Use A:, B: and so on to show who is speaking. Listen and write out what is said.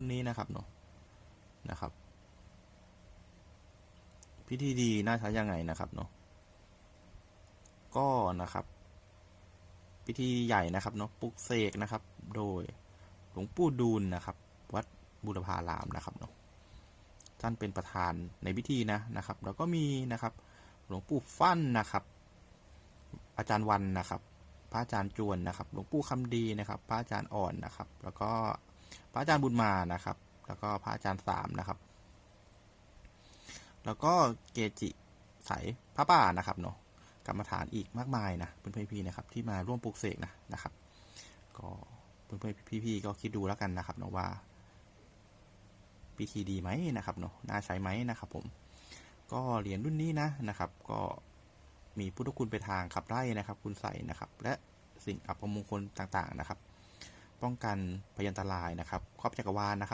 A: นี้นะครับเนาะนะครับ พิธีดีน่าใช้ยังไงนะครับเนาะก็นะครับ พิธีใหญ่นะครับเนาะปลุกเสกนะครับ โดยหลวงปู่ดูลนะครับ วัดบุรพารามนะครับเนาะท่านเป็นประธานในพิธีนะนะครับ แล้วก็มีนะครับ หลวงปู่ฟั่นนะครับ อาจารย์วันนะครับ พระอาจารย์จวนนะครับ หลวงปู่คำดีนะครับ พระอาจารย์อ่อนนะครับ แล้วก็ พระอาจารย์บุญมานะครับ แล้วก็พระอาจารย์สามนะครับ แล้วก็เกจิสายพระป่านะครับเนาะกรรมฐานอีกมากมายนะเพื่อนๆพี่ๆนะครับ ที่มาร่วมปลุกเสกนะนะครับ ก็เพื่อนๆพี่ๆก็คิดดูแล้วกันนะครับเนาะว่าพิธีดีไหมนะครับเนาะน่าใช้ไหมนะครับ ผม ก็เหรียญรุ่นนี้นะนะครับ ก็มีพุทธคุณไปทางขับไล่นะครับ คุณใส่นะครับ และสิ่งอัปมงคลต่างๆนะครับ ป้องกันพยันตรายนะครับครอบจักรวาลนะครับ